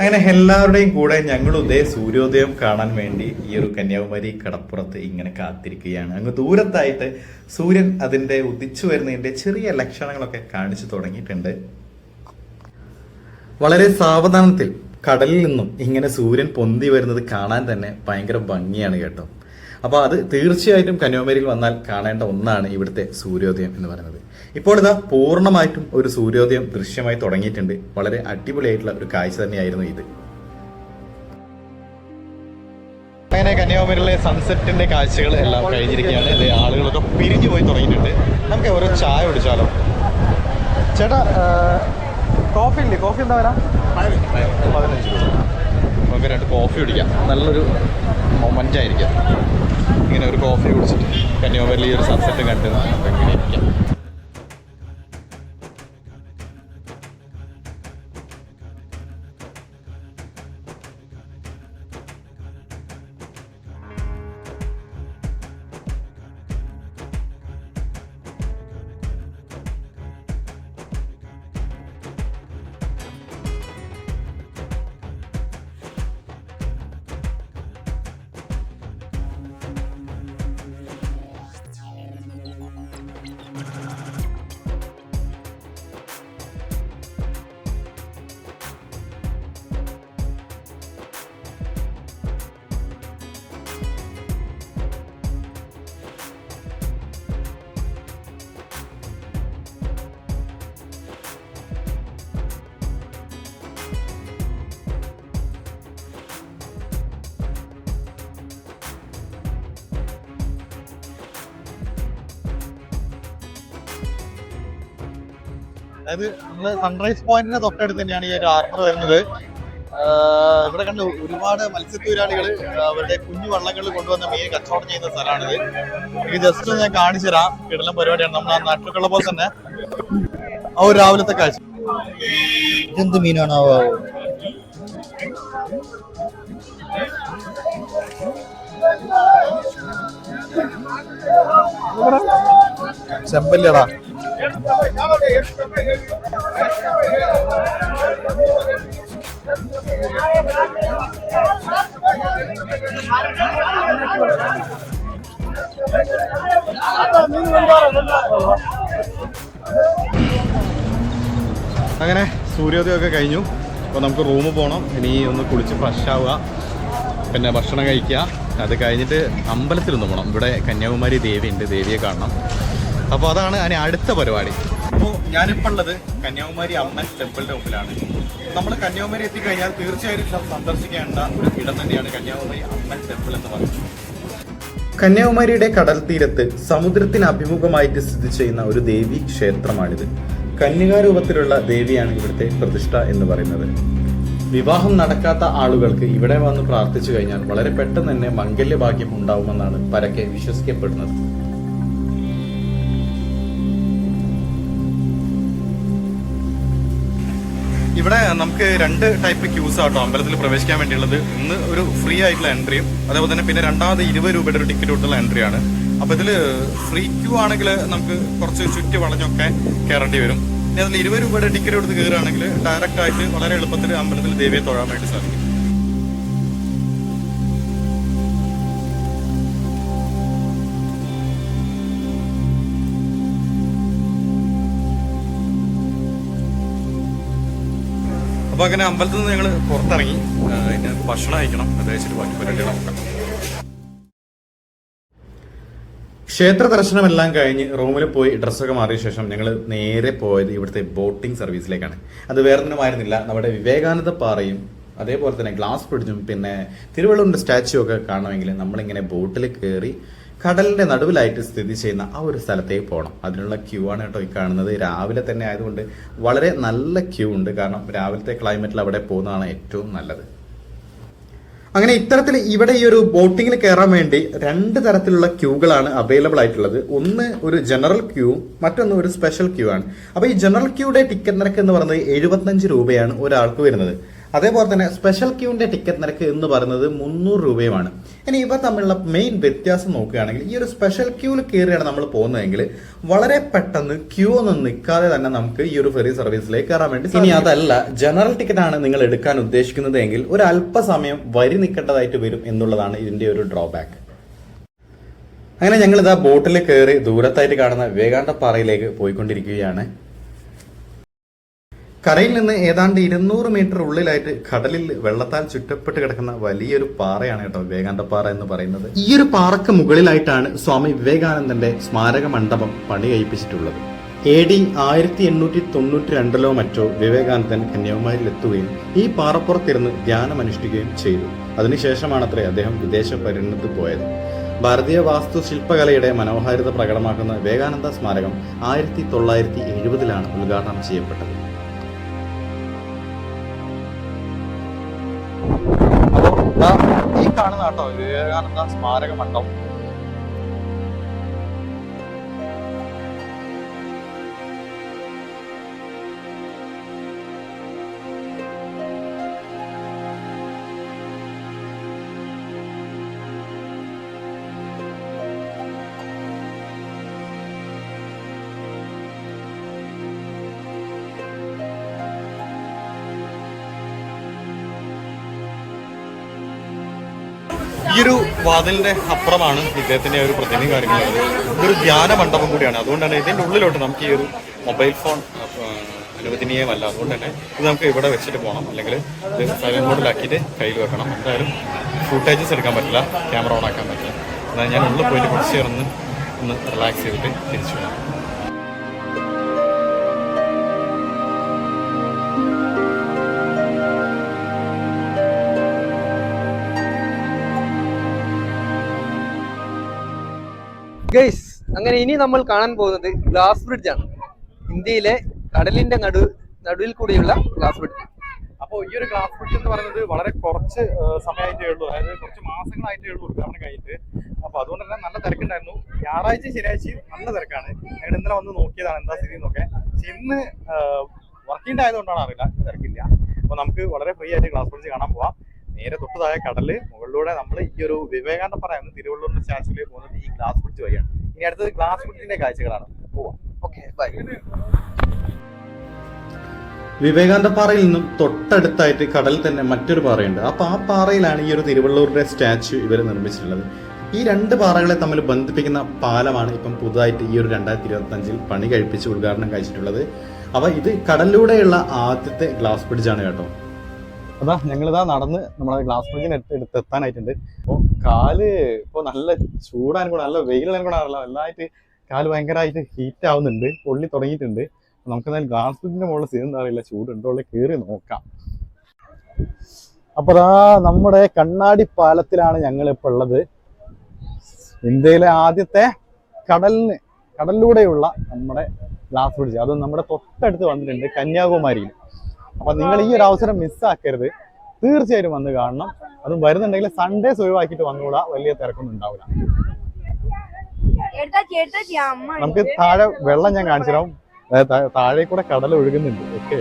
അങ്ങനെ എല്ലാവരുടെയും കൂടെ ഞങ്ങൾ ഉദയ സൂര്യോദയം കാണാൻ വേണ്ടി ഈ ഒരു കന്യാകുമാരി കടപ്പുറത്ത് ഇങ്ങനെ കാത്തിരിക്കുകയാണ്. അങ്ങ് ദൂരത്തായിട്ട് സൂര്യൻ അതിന്റെ ഉദിച്ചു വരുന്നതിന്റെ ചെറിയ ലക്ഷണങ്ങളൊക്കെ കാണിച്ചു തുടങ്ങിയിട്ടുണ്ട്. വളരെ സാവധാനത്തിൽ കടലിൽ നിന്നും ഇങ്ങനെ സൂര്യൻ പൊന്തി വരുന്നത് കാണാൻ തന്നെ ഭയങ്കര ഭംഗിയാണ് കേട്ടോ. അപ്പോൾ അത് തീർച്ചയായിട്ടും കന്യാകുമാരിയിൽ വന്നാൽ കാണേണ്ട ഒന്നാണ് ഇവിടുത്തെ സൂര്യോദയം എന്ന് പറയുന്നത്. ഇപ്പോൾ ഇതാ പൂർണമായിട്ടും ഒരു സൂര്യോദയം ദൃശ്യമായി തുടങ്ങിയിട്ടുണ്ട്. വളരെ അടിപൊളിയായിട്ടുള്ള ഒരു കാഴ്ച തന്നെയായിരുന്നു ഇത്. അങ്ങനെ കന്യാകുമാരിയിലെ സൺസെറ്റിന്റെ കാഴ്ചകൾ എല്ലാം കഴിഞ്ഞിരിക്കുകയാണ്. ഇത് ആളുകളൊക്കെ പിരിഞ്ഞു പോയി തുടങ്ങിയിട്ടുണ്ട്. നമുക്ക് ഓരോ ചായ കുടിച്ചാലോ? ചേട്ടാ കോഫി ഇല്ലേ? കോഫി എന്താ വരാ പതിനഞ്ച് രൂപ. നമുക്ക് രണ്ട് കോഫി കുടിക്കാം. നല്ലൊരു മൊമെന്റ് ആയിരിക്കാം. ഇങ്ങനെ ഒരു കോഫി കുടിച്ചിട്ട് കന്യാകുമാരിയിൽ ഈ ഒരു സൺസെറ്റ് കണ്ടിരുന്നു ഇങ്ങനെ ഇരിക്കാം അതായത് നമ്മൾ സൺറൈസ് പോയിന്റിന്റെ തൊട്ടടുത്ത് തന്നെയാണ് ഈ ഒരു ആർമർ വരുന്നത്. ഇവിടെ കണ്ട് ഒരുപാട് മത്സ്യത്തൊഴിലാളികൾ അവരുടെ കുഞ്ഞു വള്ളങ്ങളിൽ കൊണ്ടുവന്ന മീൻ കച്ചവടം ചെയ്യുന്ന സ്ഥലമാണിത്. ഈ ജസ്റ്റ് ഞാൻ കാണിച്ചു തരാം. കിടലം പരിപാടിയാണ് നമ്മൾ ആ നാട്ടിലുള്ള പോലെ തന്നെ. ആ ഒരു രാവിലത്തെ കാഴ്ച. ഇതെന്ത് മീനാണ്? ചെമ്പല്ലടാ. അങ്ങനെ സൂര്യോദയമൊക്കെ കഴിഞ്ഞു. അപ്പോൾ നമുക്ക് റൂമിൽ പോകണം ഇനി ഒന്ന് കുളിച്ച് ഫ്രഷ് ആവുക. പിന്നെ ഭക്ഷണം കഴിക്കുക. അത് കഴിഞ്ഞിട്ട് അമ്പലത്തിലൊന്ന് പോകണം ഇവിടെ കന്യാകുമാരി ദേവി ഉണ്ട് ദേവിയെ കാണണം. അപ്പോൾ അതാണ് അതിന് അടുത്ത പരിപാടി. അപ്പോൾ ഞാനിപ്പോൾ ഉള്ളത് കന്യാകുമാരി അമ്മൻ ടെമ്പിളിന്റെ മുമ്പിലാണ്. നമ്മൾ കന്യാകുമാരി എത്തിക്കഴിഞ്ഞാൽ തീർച്ചയായിട്ടും സന്ദർശിക്കേണ്ട ഒരു ഇടം തന്നെയാണ് കന്യാകുമാരി അമ്മൻ ടെമ്പിൾ എന്ന് പറയുന്നത്. കന്യാകുമാരിയുടെ കടൽ തീരത്ത് സമുദ്രത്തിന് അഭിമുഖമായിട്ട് സ്ഥിതി ചെയ്യുന്ന ഒരു ദേവി ക്ഷേത്രമാണിത്. കന്യകാരൂപത്തിലുള്ള ദേവിയാണ് ഇവിടുത്തെ പ്രതിഷ്ഠ എന്ന് പറയുന്നത്. വിവാഹം നടക്കാത്ത ആളുകൾക്ക് ഇവിടെ വന്ന് പ്രാർത്ഥിച്ചു കഴിഞ്ഞാൽ വളരെ പെട്ടെന്ന് തന്നെ മംഗല്യഭാഗ്യം ഉണ്ടാവുമെന്നാണ് പരക്കെ വിശ്വസിക്കപ്പെടുന്നത്. ഇവിടെ നമുക്ക് രണ്ട് ടൈപ്പ് ക്യൂസ് ആട്ടോ അമ്പലത്തിൽ പ്രവേശിക്കാൻ വേണ്ടിയുള്ളത്. ഒന്ന് ഒരു ഫ്രീ ആയിട്ടുള്ള എൻട്രിയും അതേപോലെ തന്നെ പിന്നെ രണ്ടാമത് ഇരുപത് രൂപയുടെ ഒരു ടിക്കറ്റ് കൊടുത്തുള്ള എൻട്രിയാണ് അപ്പൊ ഇതിൽ ഫ്രീ ക്യൂ ആണെങ്കിൽ നമുക്ക് കുറച്ച് ചുറ്റി വളഞ്ഞൊക്കെ കയറേണ്ടി വരും. ഇനി അതിൽ ഇരുപത് രൂപയുടെ ടിക്കറ്റ് കൊടുത്ത് കയറുകയാണെങ്കിൽ ഡയറക്റ്റ് ആയിട്ട് വളരെ എളുപ്പത്തിൽ അമ്പലത്തിൽ ദേവിയെ തൊഴാൻ വേണ്ടി സാധിക്കും. അപ്പൊ അങ്ങനെ അമ്പലത്തിൽ നിന്ന് ഞങ്ങൾ പുറത്തിറങ്ങി. അതിന് ഭക്ഷണം അയക്കണം അത് കഴിച്ചിട്ട് ബാക്കി പരിപാടികൾ നോക്കാം ക്ഷേത്ര ദർശനമെല്ലാം കഴിഞ്ഞ് റൂമിൽ പോയി ഡ്രസ്സൊക്കെ മാറിയ ശേഷം ഞങ്ങൾ നേരെ പോയത് ഇവിടുത്തെ ബോട്ടിംഗ് സർവീസിലേക്കാണ്. അത് വേറെ ഒന്നുമായിരുന്നില്ല നമ്മുടെ വിവേകാനന്ദ പാറയും അതേപോലെ തന്നെ ഗ്ലാസ് ബ്രിഡ്ജും പിന്നെ തിരുവള്ളൂരിന്റെ സ്റ്റാച്യു ഒക്കെ കാണണമെങ്കിൽ നമ്മളിങ്ങനെ ബോട്ടിൽ കയറി കടലിന്റെ നടുവിലായിട്ട് സ്ഥിതി ചെയ്യുന്ന ആ ഒരു സ്ഥലത്തേക്ക് പോകണം അതിനുള്ള ക്യൂ ആണ് കേട്ടോ ഈ കാണുന്നത്. രാവിലെ തന്നെ ആയതുകൊണ്ട് വളരെ നല്ല ക്യൂ ഉണ്ട്. കാരണം രാവിലത്തെ ക്ലൈമറ്റിൽ അവിടെ പോകുന്നതാണ് ഏറ്റവും നല്ലത്. അങ്ങനെ ഇത്തരത്തിൽ ഇവിടെ ഈ ഒരു ബോട്ടിങ്ങിൽ കയറാൻ വേണ്ടി രണ്ട് തരത്തിലുള്ള ക്യൂകളാണ് അവൈലബിൾ ആയിട്ടുള്ളത്. ഒന്ന് ഒരു ജനറൽ ക്യൂ മറ്റൊന്ന് ഒരു സ്പെഷ്യൽ ക്യൂ ആണ്. അപ്പോൾ ഈ ജനറൽ ക്യൂയുടെ ടിക്കറ്റ് നിരക്ക് എന്ന് പറയുന്നത് എഴുപത്തഞ്ച് രൂപയാണ് ഒരാൾക്ക് വരുന്നത്. അതേപോലെ തന്നെ സ്പെഷ്യൽ ക്യൂവിന്റെ ടിക്കറ്റ് നിരക്ക് എന്ന് പറയുന്നത് മുന്നൂറ് രൂപയുമാണ്. ഇനി ഇവ തമ്മിലുള്ള മെയിൻ വ്യത്യാസം നോക്കുകയാണെങ്കിൽ ഈ ഒരു സ്പെഷ്യൽ ക്യൂവിൽ കയറിയാണ് നമ്മൾ പോകുന്നതെങ്കിൽ വളരെ പെട്ടെന്ന് ക്യൂ ഒന്നും നിൽക്കാതെ തന്നെ നമുക്ക് ഈ ഒരു ഫെറി സർവീസിലേക്ക് കയറാൻ വേണ്ടി ഇനി അതല്ല ജനറൽ ടിക്കറ്റ് ആണ് നിങ്ങൾ എടുക്കാൻ ഉദ്ദേശിക്കുന്നത് എങ്കിൽ ഒരു അല്പസമയം വരി നിൽക്കേണ്ടതായിട്ട് വരും എന്നുള്ളതാണ് ഇതിന്റെ ഒരു ഡ്രോബാക്ക് അങ്ങനെ ഞങ്ങൾ ഇതാ ബോട്ടിൽ കയറി ദൂരത്തായിട്ട് കാണുന്ന വേഗാണ്ട പാറയിലേക്ക് പോയിക്കൊണ്ടിരിക്കുകയാണ്. കരയിൽ നിന്ന് ഏതാണ്ട് ഇരുന്നൂറ് മീറ്റർ ഉള്ളിലായിട്ട് കടലിൽ വെള്ളത്താൽ ചുറ്റപ്പെട്ട് കിടക്കുന്ന വലിയൊരു പാറയാണ് കേട്ടോ വിവേകാനന്ദ പാറ എന്ന് പറയുന്നത്. ഈ ഒരു പാറക്ക് മുകളിലായിട്ടാണ് സ്വാമി വിവേകാനന്ദന്റെ സ്മാരക മണ്ഡപം പണി കഴിപ്പിച്ചിട്ടുള്ളത് എ ഡി ആയിരത്തി എണ്ണൂറ്റി തൊണ്ണൂറ്റി രണ്ടിലോ മറ്റോ വിവേകാനന്ദൻ കന്യാകുമാരിൽ എത്തുകയും ഈ പാറപ്പുറത്തിരുന്ന് ധ്യാനമനുഷ്ഠിക്കുകയും ചെയ്തു. അതിനുശേഷമാണത്രേ അദ്ദേഹം വിദേശ പര്യടനത്തിൽ പോയത്. ഭാരതീയ വാസ്തുശില്പകലയുടെ മനോഹാരിത പ്രകടമാക്കുന്ന വിവേകാനന്ദ സ്മാരകം ആയിരത്തി തൊള്ളായിരത്തി എഴുപതിലാണ് ഉദ്ഘാടനം ചെയ്യപ്പെട്ടത്. അപ്പോൾ ഈ കാണുന്ന കേട്ടോ വിവേകാനന്ദ സ്മാരക മണ്ഡപം ഈ ഒരു വാതിലിന്റെ അപ്പുറമാണ് ഇദ്ദേഹത്തിന്റെ ഒരു പ്രത്യേകം കാര്യങ്ങളുള്ളത് ഇതൊരു ധ്യാന മണ്ഡപം കൂടിയാണ്. അതുകൊണ്ടാണ് ഇതിന്റെ ഉള്ളിലോട്ട് നമുക്ക് ഈ ഒരു മൊബൈൽ ഫോൺ അനുവദനീയമല്ല. അതുകൊണ്ട് തന്നെ ഇത് നമുക്ക് ഇവിടെ വെച്ചിട്ട് പോകണം. അല്ലെങ്കിൽ ഇത് സൈലന്റ് മോഡിലാക്കിയിട്ട് കയ്യിൽ വെക്കണം. എന്തായാലും ഫുട്ടേജസ് എടുക്കാൻ പറ്റില്ല. ക്യാമറ ഓൺ ആക്കാൻ പറ്റില്ല. എന്നാൽ ഞാൻ ഉള്ളിൽ പോയിട്ട് കുറച്ച് ഒന്ന് ഒന്ന് റിലാക്സ് ചെയ്തിട്ട് തിരിച്ചു വരാം. ഗൈസ് അങ്ങനെ ഇനി നമ്മൾ കാണാൻ പോകുന്നത് ഗ്ലാസ് ബ്രിഡ്ജ് ആണ്. ഇന്ത്യയിലെ കടലിന്റെ നടു നടുവിൽ കൂടിയുള്ള ഗ്ലാസ് ബ്രിഡ്ജ് അപ്പോൾ ഈ ഒരു ഗ്ലാസ് ബ്രിഡ്ജ് എന്ന് പറയുന്നത് വളരെ കുറച്ച് സമയമായിട്ടേ ഉള്ളൂ. അതായത് കുറച്ച് മാസങ്ങളായിട്ടേ ഉള്ളൂ ഉദ്ഘാടനം കഴിഞ്ഞിട്ട്. അപ്പോൾ അതുകൊണ്ട് തന്നെ നല്ല തിരക്കുണ്ടായിരുന്നു. ഞായറാഴ്ച ശനിയാഴ്ചയും നല്ല തിരക്കാണ്. ഞങ്ങൾ ഇന്നലെ വന്ന് നോക്കിയതാണ് എന്താ സ്ഥിതി എന്നൊക്കെ. ഇന്ന് വർക്കിംഗ് ആയതുകൊണ്ടാണ് അറിയില്ല തിരക്കില്ല. അപ്പോൾ നമുക്ക് വളരെ ഫ്രീ ആയിട്ട് ഗ്ലാസ് ബ്രിഡ്ജ് കാണാൻ പോവാം. നേരെ തൊട്ട് താഴെ കടൽ മുകളിലൂടെ നമ്മൾ ഈ ഒരു വിവേകാനന്ദ പറയാം തിരുവള്ളൂർ സ്റ്റാച്യൂലേക്ക് പോകുന്നത് ഈ ഗ്ലാസ് ബ്രിഡ്ജ് വഴിയാണ്. ഇനി അടുത്തത് ഗ്ലാസ് ബ്രിഡ്ജിന്റെ കാഴ്ചകളാണ്. പോവാം. ഓക്കെ ബൈ വിവേകാനന്ദ പാറയിൽ നിന്നും തൊട്ടടുത്തായിട്ട് കടലിൽ തന്നെ മറ്റൊരു പാറയുണ്ട്. അപ്പൊ ആ പാറയിലാണ് ഈ ഒരു തിരുവള്ളൂരിന്റെ സ്റ്റാച്യു ഇവർ നിർമ്മിച്ചിട്ടുള്ളത്. ഈ രണ്ട് പാറകളെ തമ്മിൽ ബന്ധിപ്പിക്കുന്ന പാലമാണ് ഇപ്പം പുതുതായിട്ട് ഈ ഒരു രണ്ടായിരത്തി ഇരുപത്തി അഞ്ചിൽ പണി കഴിപ്പിച്ച് ഉദ്ഘാടനം കഴിച്ചിട്ടുള്ളത്. അപ്പൊ ഇത് കടലിലൂടെയുള്ള ആദ്യത്തെ ഗ്ലാസ് ബ്രിഡ്ജാണ് കേട്ടോ. അതാ ഇതാ നടന്ന് നമ്മളെ ഗ്ലാസ് ബ്രിഡ്ജിന് എടുത്ത് എത്താനായിട്ടുണ്ട്. അപ്പോൾ കാൽ ഇപ്പോൾ നല്ല ചൂടാൻ കൂടെ നല്ല വെയിലാണ് കൂടെ അറിയില്ല നല്ലതായിട്ട് കാൽ ഭയങ്കരമായിട്ട് ഹീറ്റ് ആവുന്നുണ്ട്. പൊള്ളി തുടങ്ങിയിട്ടുണ്ട്. നമുക്ക് എന്തായാലും ഗ്ലാസ് ബ്രിഡ്ജിന്റെ മുകളിൽ സീൻ എന്താ അറിയില്ല ചൂടുണ്ടോ ഉള്ളിൽ കയറി നോക്കാം. അപ്പൊ അതാ നമ്മുടെ കണ്ണാടി പാലത്തിലാണ് ഞങ്ങൾ ഇപ്പോൾ ഉള്ളത്. ഇന്ത്യയിലെ ആദ്യത്തെ കടലിന് കടലിലൂടെയുള്ള നമ്മുടെ ഗ്ലാസ് ബ്രിഡ്ജ് അതും നമ്മുടെ തൊട്ടടുത്ത് വന്നിട്ടുണ്ട് കന്യാകുമാരിയിൽ. അപ്പൊ നിങ്ങൾ ഈ ഒരു അവസരം മിസ്സാക്കരുത്. തീർച്ചയായിട്ടും വന്ന് കാണണം. അതും വരുന്നുണ്ടെങ്കിൽ സൺഡേ ഒഴിവാക്കിയിട്ട് വന്നുകൂടാ വലിയ തിരക്കൊന്നും ഉണ്ടാവില്ല നമുക്ക് താഴെ വെള്ളം ഞാൻ കാണിച്ചു തരാം താഴെ കൂടെ കടൽ ഒഴുകുന്നുണ്ട്. ഓക്കെ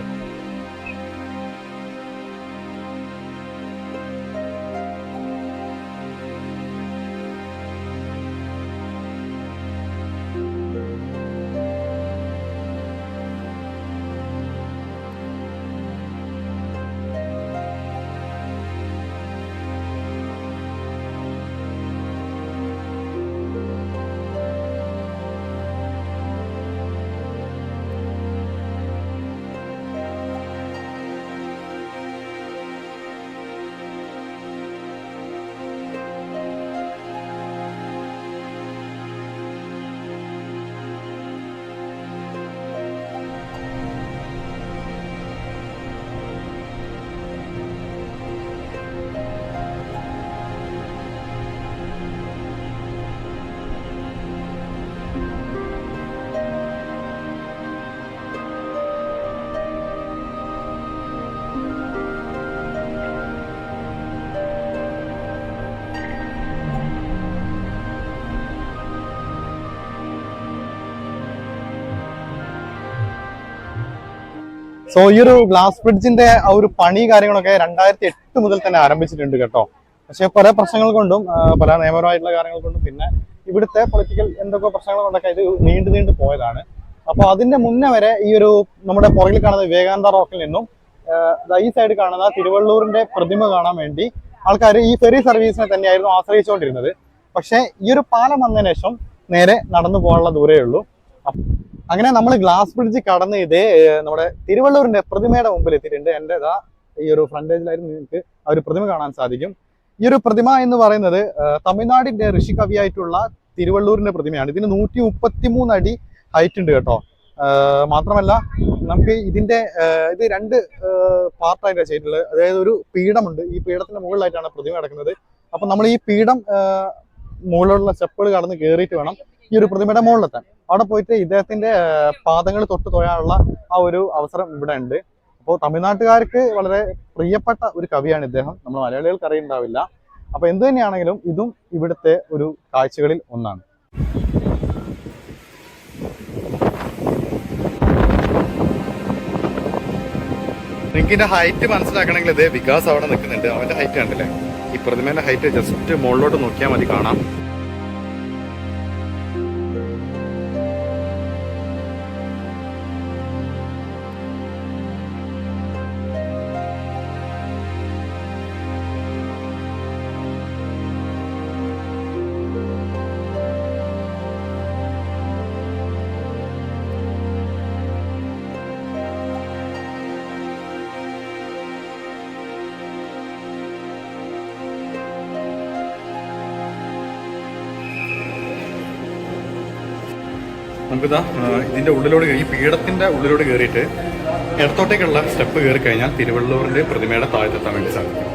സോ ഈ ഒരു ഗ്ലാസ് ബ്രിഡ്ജിന്റെ ആ ഒരു പണി കാര്യങ്ങളൊക്കെ രണ്ടായിരത്തി എട്ട് മുതൽ തന്നെ ആരംഭിച്ചിട്ടുണ്ട് കേട്ടോ. പക്ഷെ പല പ്രശ്നങ്ങൾ കൊണ്ടും പല നിയമപരമായിട്ടുള്ള കാര്യങ്ങൾ കൊണ്ടും പിന്നെ ഇവിടുത്തെ പൊളിറ്റിക്കൽ എന്തൊക്കെ പ്രശ്നങ്ങൾ കൊണ്ടൊക്കെ ഇത് നീണ്ടു നീണ്ടു പോയതാണ്. അപ്പൊ അതിന്റെ മുന്നേ വരെ ഈ ഒരു നമ്മുടെ പുറകിൽ കാണുന്ന വിവേകാനന്ദ റോക്കിൽ നിന്നും ഈ സൈഡ് കാണുന്ന തിരുവള്ളൂരിന്റെ പ്രതിമ കാണാൻ വേണ്ടി ആൾക്കാർ ഈ ഫെറി സർവീസിനെ തന്നെയായിരുന്നു ആശ്രയിച്ചുകൊണ്ടിരുന്നത്. പക്ഷേ ഈ ഒരു പാലം വന്നതിന് ശേഷം നേരെ നടന്നു പോകാനുള്ള ദൂരേ ഉള്ളൂ. അങ്ങനെ നമ്മൾ ഗ്ലാസ് ബ്രിഡ്ജ് കടന്ന് ഇതേ നമ്മുടെ തിരുവള്ളൂരിന്റെ പ്രതിമയുടെ മുമ്പിൽ എത്തിയിട്ടുണ്ട്. എന്റെ ഇതാ ഈ ഒരു ഫ്രണ്ടേജിലായിരുന്നു നിങ്ങൾക്ക് ആ ഒരു പ്രതിമ കാണാൻ സാധിക്കും. ഈ ഒരു പ്രതിമ എന്ന് പറയുന്നത് തമിഴ്നാടിന്റെ ഋഷി ഋഷികവിയായിട്ടുള്ള തിരുവള്ളൂരിന്റെ പ്രതിമയാണ്. ഇതിന് നൂറ്റി മുപ്പത്തി മൂന്ന് അടി ഹൈറ്റ് ഉണ്ട് കേട്ടോ. മാത്രമല്ല നമുക്ക് ഇതിന്റെ ഇത് രണ്ട് പാർട്ടായിട്ടാണ് ചെയ്തിട്ടുള്ളത്. അതായത് ഒരു പീഠമുണ്ട്. ഈ പീഠത്തിന്റെ മുകളിലായിട്ടാണ് പ്രതിമ കിടക്കുന്നത്. അപ്പൊ നമ്മൾ ഈ പീഠം മുകളിലുള്ള സ്റ്റെപ്പുകൾ കടന്ന് കയറിയിട്ട് വേണം ഈ ഒരു പ്രതിമയുടെ മുകളിലെത്താൻ. അവിടെ പോയിട്ട് ഇദ്ദേഹത്തിന്റെ പാദങ്ങൾ തൊട്ട് തൊഴാനുള്ള ആ ഒരു അവസരം ഇവിടെ ഉണ്ട്. അപ്പോൾ തമിഴ്നാട്ടുകാർക്ക് വളരെ പ്രിയപ്പെട്ട ഒരു കവിയാണ് ഇദ്ദേഹം. നമ്മൾ മലയാളികൾക്ക് അറിയുണ്ടാവില്ല അപ്പൊ എന്ത് തന്നെയാണെങ്കിലും ഇതും ഇവിടുത്തെ ഒരു കാഴ്ചകളിൽ ഒന്നാണ്. റിങ്കിന്റെ ഹൈറ്റ് മനസ്സിലാക്കണമെങ്കിൽ ഇതേ വികാസ് അവിടെ നിൽക്കുന്നുണ്ട്. അവന്റെ ഹൈറ്റ് കണ്ടില്ലേ? ഈ പ്രതിമേന്റെ ഹൈറ്റ് ജസ്റ്റ് മുകളിലോട്ട് നോക്കിയാൽ മതി കാണാം. നമുക്കിതാ ഇതിന്റെ ഉള്ളിലോട് ഈ പീഠത്തിന്റെ ഉള്ളിലോട് കയറിയിട്ട് ഇടത്തോട്ടേക്കുള്ള സ്റ്റെപ്പ് കയറി കഴിഞ്ഞാൽ തിരുവള്ളൂരിന്റെ പ്രതിമയുടെ താഴത്തെത്താൻ വേണ്ടി സാധിക്കും.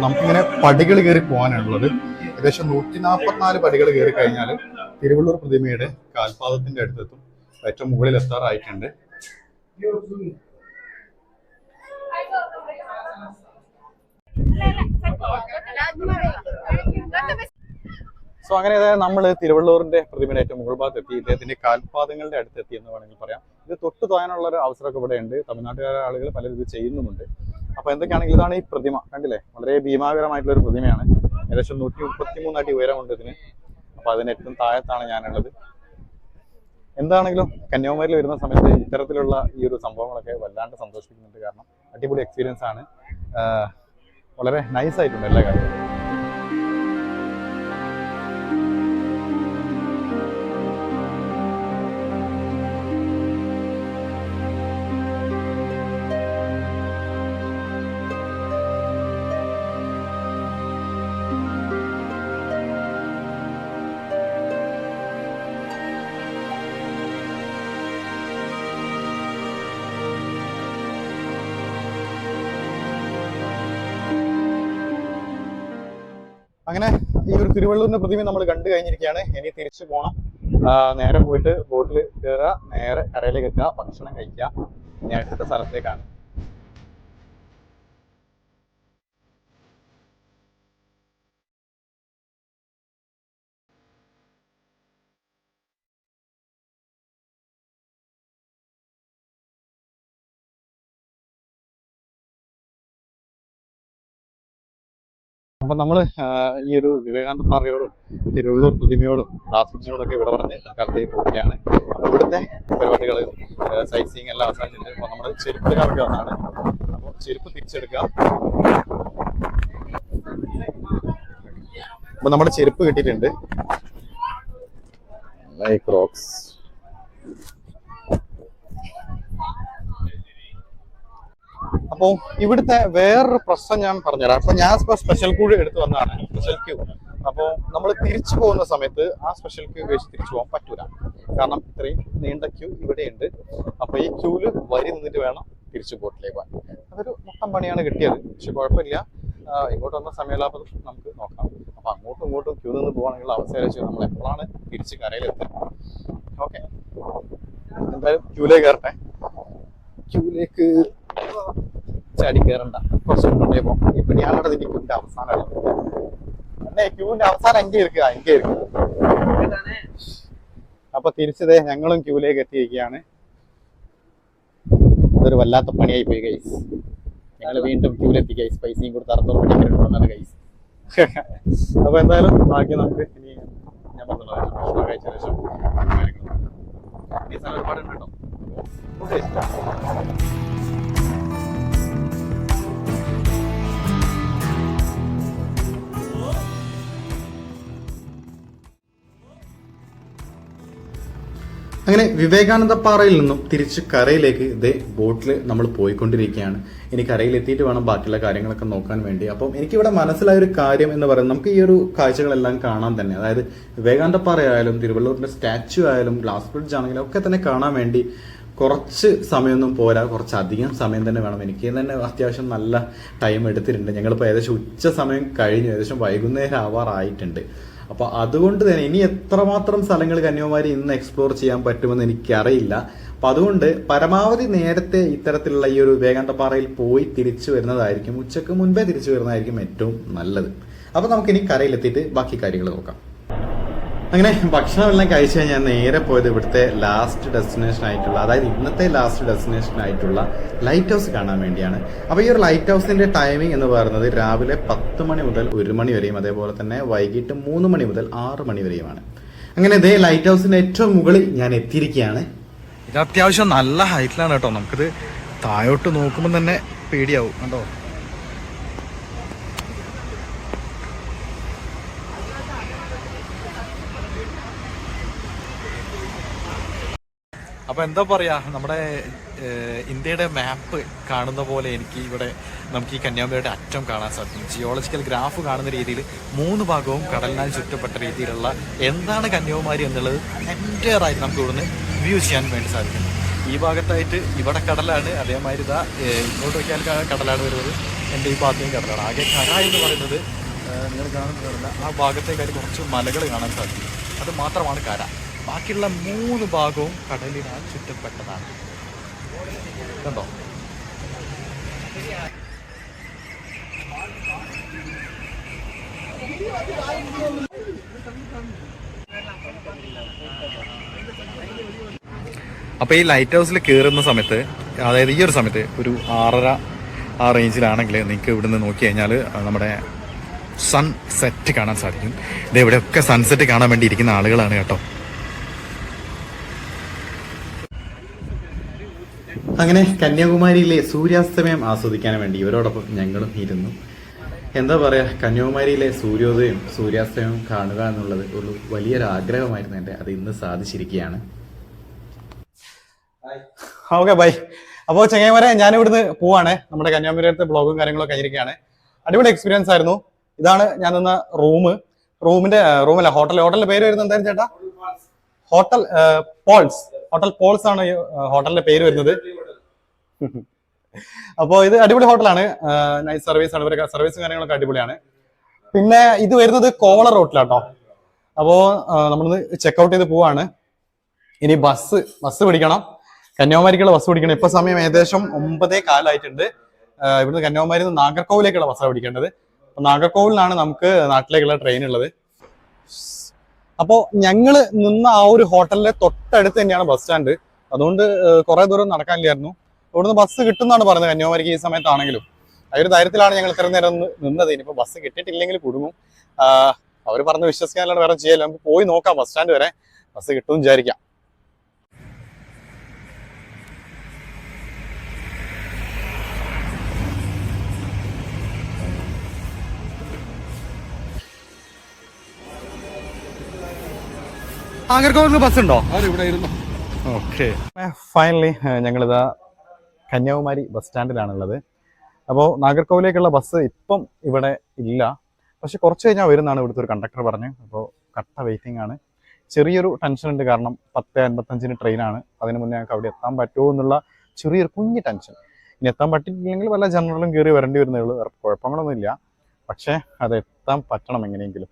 അപ്പൊ നമുക്കിങ്ങനെ പടികൾ കയറി പോകാനുള്ളത്. ഏകദേശം നൂറ്റി നാൽപ്പത്തിനാല് പടികൾ കയറി കഴിഞ്ഞാൽ തിരുവള്ളൂർ പ്രതിമയുടെ കാൽപാദത്തിന്റെ അടുത്തെത്തും. ഏറ്റവും മുകളിൽ എത്താറായിട്ടുണ്ട്. സോ അങ്ങനെ നമ്മൾ തിരുവള്ളൂരിന്റെ പ്രതിമയുടെ ഏറ്റവും മുകൾ ഭാഗത്ത് എത്തി ഇദ്ദേഹത്തിന്റെ കാൽപാദങ്ങളുടെ അടുത്തെത്തി എന്ന് വേണമെങ്കിൽ പറയാം. ഇത് തൊട്ട് തോയാനുള്ള ഒരു അവസരമൊക്കെ ഇവിടെ ഉണ്ട്. തമിഴ്നാട്ടുകാരെ ആളുകൾ പലരും ഇത് ചെയ്യുന്നുമുണ്ട്. അപ്പൊ എന്തൊക്കെയാണെങ്കിൽ ഇതാണ് ഈ പ്രതിമ കണ്ടില്ലേ? വളരെ ഭീമാകരമായിട്ടുള്ള ഒരു പ്രതിമയാണ്. ഏകദേശം നൂറ്റി മുപ്പത്തി മൂന്ന് അടി ഉയരമുണ്ട് ഇതിന്. അപ്പൊ അതിന് ഏറ്റവും താഴത്താണ് ഞാനുള്ളത്. എന്താണെങ്കിലും കന്യാകുമാരിയിൽ വരുന്ന സമയത്ത് ഇത്തരത്തിലുള്ള ഈ ഒരു സംഭവങ്ങളൊക്കെ വല്ലാണ്ട് സന്തോഷിക്കുന്നുണ്ട് കാരണം അടിപൊളി എക്സ്പീരിയൻസ് ആണ്. വളരെ നൈസ് ആയിട്ടുണ്ട് എല്ലാ കാര്യങ്ങളും. തിരുവള്ളൂരിന്റെ പ്രതിമ നമ്മൾ കണ്ടു കഴിഞ്ഞിരിക്കുകയാണ്. ഇനി തിരിച്ചു പോകണം നേരെ പോയിട്ട് ബോട്ടിൽ കയറുക നേരെ കരയിലേക്ക് എത്തുക ഭക്ഷണം കഴിക്കുക. ഇനി അടുത്ത സ്ഥലത്തേക്കാണ്. അപ്പൊ നമ്മൾ ഈ ഒരു വിവേകാനന്ദ പാറയോടും തിരുവള്ളൂർ പ്രതിമയോടും ആസ്വദിച്ചോടൊക്കെ ഇവിടെ പറഞ്ഞ് തൽക്കാലത്തേക്ക് പോവുകയാണ്. ഇവിടുത്തെ പരിപാടികൾ സൈറ്റ് സീയിങ് എല്ലാം അവസാനിച്ചിട്ട് അപ്പോൾ നമ്മുടെ ചെരുപ്പ് കറക്കുക എന്നാണ് അപ്പൊ ചെരുപ്പ് തിരിച്ചെടുക്കുക അപ്പൊ നമ്മുടെ ചെരുപ്പ് കിട്ടിയിട്ടുണ്ട്. ക്രോക്സ് അപ്പോൾ ഇവിടുത്തെ വേറൊരു പ്രശ്നം ഞാൻ പറഞ്ഞുതരാം. അപ്പൊ ഞാൻ സ്പെഷ്യൽ ക്യൂ എടുത്തു വന്നതാണ്. സ്പെഷ്യൽ ക്യൂ അപ്പോൾ നമ്മൾ തിരിച്ചു പോകുന്ന സമയത്ത് ആ സ്പെഷ്യൽ ക്യൂ ഉപയോഗിച്ച് തിരിച്ചു പോകാൻ പറ്റൂല. കാരണം ഇത്രയും നീണ്ട ക്യൂ ഇവിടെയുണ്ട്. അപ്പൊ ഈ ക്യൂൽ വരി നിന്നിട്ട് വേണം തിരിച്ചു ബോട്ടിലേക്ക് പോകാൻ. അതൊരു മൊത്തം പണിയാണ് കിട്ടിയത്. പക്ഷെ കുഴപ്പമില്ല. ഇങ്ങോട്ട് വന്ന സമയലാഭം നമുക്ക് നോക്കാം. അപ്പൊ അങ്ങോട്ടും ഇങ്ങോട്ടും ക്യൂ നിന്ന് പോകാനുള്ള വെച്ച് നമ്മൾ എപ്പോഴാണ് തിരിച്ച് കരയിലെത്തുക? ഓക്കെ. എന്തായാലും ക്യൂലേക്ക് കയറട്ടെ. ക്യൂലേക്ക് ചാടി കയറണ്ട കുറച്ച് മുന്നോട്ടേ പോകും ഇപ്പൊ ഞാനവിടെ ക്യൂവിന്റെ അവസാനം എന്നെ ക്യൂവിന്റെ അവസാനം എങ്കിൽ ഇരിക്കുക എങ്കിൽ ഇരിക്കുക അപ്പൊ തിരിച്ചതേ ഞങ്ങളും ക്യൂവിലേക്ക് എത്തിയിരിക്കുകയാണ്. അതൊരു വല്ലാത്ത പണിയായി പോയി ഗൈസ് ഞങ്ങൾ വീണ്ടും ക്യൂവിലെത്തി ഗൈസ് പൈസയും കൊടുത്ത് അർത്ഥം പഠിക്കുന്നുണ്ടെന്നാണ് ഗൈസ് അപ്പൊ എന്തായാലും ബാക്കി നമുക്ക് ഇനി ഞാൻ പറഞ്ഞു ഭക്ഷണം കഴിച്ച കേട്ടോ. അങ്ങനെ വിവേകാനന്ദ പാറയിൽ നിന്നും തിരിച്ച് കരയിലേക്ക് ഇതേ ബോട്ടിൽ നമ്മൾ പോയിക്കൊണ്ടിരിക്കുകയാണ്. ഇനി കരയിൽ എത്തിയിട്ട് വേണം ബാക്കിയുള്ള കാര്യങ്ങളൊക്കെ നോക്കാൻ വേണ്ടി. അപ്പം എനിക്കിവിടെ മനസ്സിലായ ഒരു കാര്യം എന്ന് പറയുന്നത് നമുക്ക് ഈ ഒരു കാഴ്ചകളെല്ലാം കാണാൻ തന്നെ. അതായത് വിവേകാനന്ദ പാറ ആയാലും തിരുവള്ളൂരിന്റെ സ്റ്റാച്യു ആയാലും ഗ്ലാസ് ബ്രിഡ്ജ് ആണെങ്കിലും ഒക്കെ തന്നെ കാണാൻ വേണ്ടി കുറച്ച് സമയമൊന്നും പോരാ. കുറച്ച് അധികം സമയം തന്നെ വേണം. എനിക്ക് തന്നെ അത്യാവശ്യം നല്ല ടൈം എടുത്തിട്ടുണ്ട്. ഞങ്ങളിപ്പോൾ ഏകദേശം ഉച്ച സമയം കഴിഞ്ഞു. ഏകദേശം വൈകുന്നേരം ആവാറായിട്ടുണ്ട്. അപ്പോൾ അതുകൊണ്ട് തന്നെ ഇനി എത്രമാത്രം സ്ഥലങ്ങൾ കന്യാകുമാരി ഇന്ന് എക്സ്പ്ലോർ ചെയ്യാൻ പറ്റുമെന്ന് എനിക്കറിയില്ല. അപ്പം അതുകൊണ്ട് പരമാവധി നേരത്തെ ഇത്തരത്തിലുള്ള ഈ ഒരു വേഗാന്തപ്പാറയിൽ പോയി തിരിച്ചു വരുന്നതായിരിക്കും ഉച്ചയ്ക്ക് മുൻപേ തിരിച്ചു വരുന്നതായിരിക്കും ഏറ്റവും നല്ലത്. അപ്പോൾ നമുക്കിനി കരയിലെത്തിയിട്ട് ബാക്കി കാര്യങ്ങൾ നോക്കാം. അങ്ങനെ ഭക്ഷണമെല്ലാം കഴിച്ചു കഴിഞ്ഞാൽ നേരെ പോയത് ഇവിടുത്തെ ലാസ്റ്റ് ഡെസ്റ്റിനേഷൻ ആയിട്ടുള്ള അതായത് ഇന്നത്തെ ലാസ്റ്റ് ഡെസ്റ്റിനേഷൻ ആയിട്ടുള്ള ലൈറ്റ് ഹൗസ് കാണാൻ വേണ്ടിയാണ്. അപ്പോൾ ഈ ഒരു ലൈറ്റ് ഹൗസിന്റെ ടൈമിംഗ് എന്ന് പറയുന്നത് രാവിലെ പത്ത് മണി മുതൽ ഒരു മണി വരെയും അതേപോലെ തന്നെ വൈകിട്ട് മൂന്ന് മണി മുതൽ ആറ് മണി വരെയുമാണ്. അങ്ങനെ ഇതേ ലൈറ്റ് ഹൗസിന്റെ ഏറ്റവും മുകളിൽ ഞാൻ എത്തിയിരിക്കുകയാണ്. ഇത് അത്യാവശ്യം നല്ല ഹൈറ്റിലാണ് കേട്ടോ. നമുക്കിത് താഴോട്ട് നോക്കുമ്പോൾ തന്നെ പേടിയാവും കണ്ടോ? അപ്പൊ എന്താ പറയാ നമ്മുടെ ഇന്ത്യയുടെ മാപ്പ് കാണുന്ന പോലെ എനിക്ക് ഇവിടെ നമുക്ക് ഈ കന്യാകുമാരിയുടെ അറ്റം കാണാൻ സാധിക്കും. ജിയോളജിക്കൽ ഗ്രാഫ് കാണുന്ന രീതിയിൽ മൂന്ന് ഭാഗവും കടലിനാൽ ചുറ്റപ്പെട്ട രീതിയിലുള്ള എന്താണ് കന്യാകുമാരി എന്നുള്ളത് എന്റയർ ആയിട്ട് നമുക്ക് ഇവിടുന്ന് വ്യൂ ചെയ്യാൻ വേണ്ടി സാധിക്കും. ഈ ഭാഗത്തായിട്ട് ഇവിടെ കടലാണ് അതേമാതിരി ഇതാ ഇങ്ങോട്ട് നോക്കിയാൽ കടലാണ് വരുന്നത്. എന്റെ ഈ ഭാഗത്തേയും കടലാണ്. ആകെ കര എന്ന് പറയുന്നത് നിങ്ങൾ കാണുന്നതല്ല ആ ഭാഗത്തേക്കായിട്ട് കുറച്ച് മലകൾ കാണാൻ സാധിക്കും. അത് മാത്രമാണ് കര. ബാക്കിയുള്ള മൂന്ന് ഭാഗവും കടലിനാൽ ചുറ്റപ്പെട്ടതാണ്. കണ്ടോ? അപ്പൊ ഈ ലൈറ്റ് ഹൗസിൽ കയറുന്ന സമയത്ത് അതായത് ഈ ഒരു സമയത്ത് ഒരു ആറര ആ റേഞ്ചിലാണെങ്കിൽ നിങ്ങൾക്ക് ഇവിടുന്ന് നോക്കി കഴിഞ്ഞാൽ നമ്മുടെ സൺസെറ്റ് കാണാൻ സാധിക്കും. ഇത് ഇവിടെയൊക്കെ സൺസെറ്റ് കാണാൻ വേണ്ടി ഇരിക്കുന്ന ആളുകളാണ് കേട്ടോ. അങ്ങനെ കന്യാകുമാരിയിലെ സൂര്യാസ്തമയം ആസ്വദിക്കാൻ വേണ്ടി ഇവരോടൊപ്പം ഞങ്ങളും ഇരുന്നു. എന്താ പറയുക കന്യാകുമാരിയിലെ സൂര്യോദയം സൂര്യാസ്തമയം കാണുക എന്നുള്ളത് ഒരു വലിയൊരു ആഗ്രഹമായിരുന്നു എന്റെ. അത് ഇന്ന് സാധിച്ചിരിക്കുകയാണ്. ഓക്കെ ബൈ അപ്പോൾ ചെങ്ങൈമാരെ ഞാൻ ഇവിടുന്ന് പോവാണ്. നമ്മുടെ കന്യാകുമാരിയുടെ ബ്ലോഗും കാര്യങ്ങളൊക്കെ കഴിഞ്ഞിരിക്കുകയാണ് അടിപൊളി എക്സ്പീരിയൻസ് ആയിരുന്നു. ഇതാണ് ഞാൻ നിന്ന റൂം റൂമിന്റെ റൂമല്ല ഹോട്ടൽ ഹോട്ടലിന്റെ പേര് വരുന്നത് എന്തായിരുന്നു ചേട്ടാ? ഹോട്ടൽ പോൾസ് ഹോട്ടൽ പോൾസ് ആണ് ഹോട്ടലിന്റെ പേര് വരുന്നത്. അപ്പോൾ ഇത് അടിപൊളി ഹോട്ടലാണ്. നൈസ് സർവീസ് ആണ്. ഇവരൊക്കെ സർവീസും കാര്യങ്ങളൊക്കെ അടിപൊളിയാണ്. പിന്നെ ഇത് വരുന്നത് കോവള റോട്ടിലാട്ടോ അപ്പോ നമ്മളിന്ന് ചെക്കൗട്ട് ചെയ്ത് പോവാണ്. ഇനി ബസ് ബസ് പിടിക്കണം. കന്യാകുമാരിക്കുള്ള ബസ് പിടിക്കണം. ഇപ്പൊ സമയം ഏകദേശം ഒമ്പതേ കാലായിട്ടുണ്ട്. ഇവിടുന്ന് കന്യാകുമാരി നിന്ന് നാഗർകോവിലേക്കുള്ള ബസ്സാണ് പിടിക്കേണ്ടത്. അപ്പൊ നാഗർകോവിലാണ് നമുക്ക് നാട്ടിലേക്കുള്ള ട്രെയിൻ ഉള്ളത്. അപ്പോ ഞങ്ങൾ നിന്ന ആ ഒരു ഹോട്ടലിലെ തൊട്ടടുത്ത് തന്നെയാണ് ബസ് സ്റ്റാൻഡ് അതുകൊണ്ട് കുറെ ദൂരം നടക്കാനില്ലായിരുന്നു. ഇവിടുന്ന് ബസ് കിട്ടുമെന്നാണ് പറഞ്ഞത് കന്യാകുമാരിക്ക് ഈ സമയത്താണെങ്കിലും. ആ ഒരു ധൈര്യത്തിലാണ് ഞങ്ങൾ ഇത്ര നേരം നിന്നത്. ഇനിയിപ്പോൾ ബസ് കിട്ടിയിട്ടില്ലെങ്കിൽ കുടുങ്ങും. അവർ പറഞ്ഞ് വിശ്വസിക്കാനുള്ള വേറെ ചെയ്യാമല്ലോ നമുക്ക് പോയി നോക്കാം ബസ് സ്റ്റാൻഡ് വരെ. ബസ് കിട്ടുമെന്ന് വിചാരിക്കാം. ബസ് ഉണ്ടോ? ഓക്കെ ഫൈനലി ഞങ്ങളിതാ കന്യാകുമാരി ബസ് സ്റ്റാൻഡിലാണുള്ളത് അപ്പോൾ നാഗർകോവിലേക്കുള്ള ബസ് ഇപ്പം ഇവിടെ ഇല്ല. പക്ഷെ കുറച്ച് കഴിഞ്ഞാൽ വരുന്നതാണ് ഇവിടുത്തെ ഒരു കണ്ടക്ടർ പറഞ്ഞ്. അപ്പോൾ കട്ട വെയിറ്റിംഗ് ആണ്. ചെറിയൊരു ടെൻഷൻ ഉണ്ട്. കാരണം പത്ത് അൻപത്തഞ്ചിന് ട്രെയിനാണ് അതിന് മുന്നേ ഞങ്ങൾക്ക് അവിടെ എത്താൻ പറ്റുമോ എന്നുള്ള ചെറിയൊരു കുഞ്ഞ് ടെൻഷൻ ഇനി എത്താൻ പറ്റിയില്ലെങ്കിൽ വല്ല ജനറലും കയറി വരേണ്ടി വരുന്നേ ഉള്ളൂ. കുഴപ്പങ്ങളൊന്നുമില്ല പക്ഷേ അത് എത്താൻ പറ്റണം എങ്ങനെയെങ്കിലും.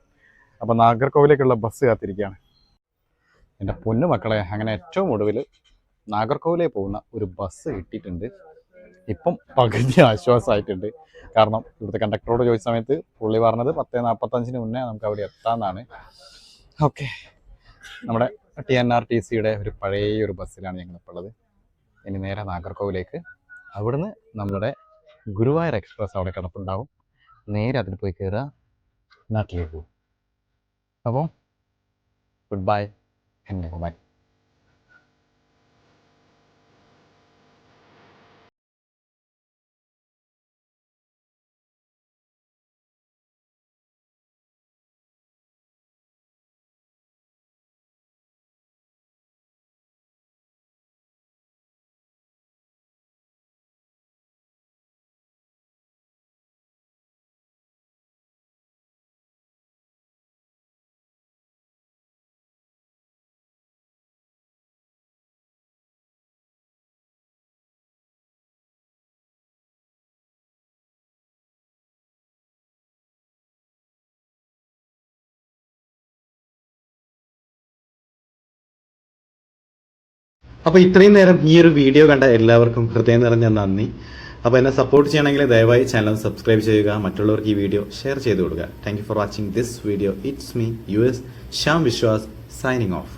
അപ്പോൾ നാഗർകോവിലേക്കുള്ള ബസ് കാത്തിരിക്കുകയാണ്. എന്റെ പൊന്നു മക്കളെ അങ്ങനെ ഏറ്റവും ഒടുവിൽ നാഗർകോവിലേ പോകുന്ന ഒരു ബസ് കിട്ടിയിട്ടുണ്ട്. ഇപ്പം പകുതി ആശ്വാസമായിട്ടുണ്ട്. കാരണം ഇവിടുത്തെ കണ്ടക്ടറോട് ചോദിച്ച സമയത്ത് പുള്ളി പറഞ്ഞത് പത്ത് നാൽപ്പത്തഞ്ചിന് മുന്നേ നമുക്ക് അവിടെ എത്താമെന്നാണ് ഓക്കെ നമ്മുടെ ടി എൻ ആർ ടി സിയുടെ ഒരു പഴയ ഒരു ബസ്സിലാണ് ഞങ്ങളിപ്പോൾ ഉള്ളത് ഇനി നേരെ നാഗർകോവിലേക്ക്. അവിടുന്ന് നമ്മുടെ ഗുരുവായൂർ എക്സ്പ്രസ് അവിടെ കിടപ്പുണ്ടാവും. നേരെ അതിൽ പോയി കയറുക നാട്ടിലേക്ക് പോകും. അപ്പോൾ ഗുഡ് ബൈ കന്യാകുമാരി അപ്പോൾ ഇത്രയും നേരം ഈ ഒരു വീഡിയോ കണ്ട എല്ലാവർക്കും ഹൃദയം നിറഞ്ഞ നന്ദി. അപ്പോൾ എന്നെ സപ്പോർട്ട് ചെയ്യണമെങ്കിൽ ദയവായി ചാനൽ സബ്സ്ക്രൈബ് ചെയ്യുക. മറ്റുള്ളവർക്ക് ഈ വീഡിയോ ഷെയർ ചെയ്ത് കൊടുക്കുക. Thank for watching this video it's me U S Shyam Vishwas signing off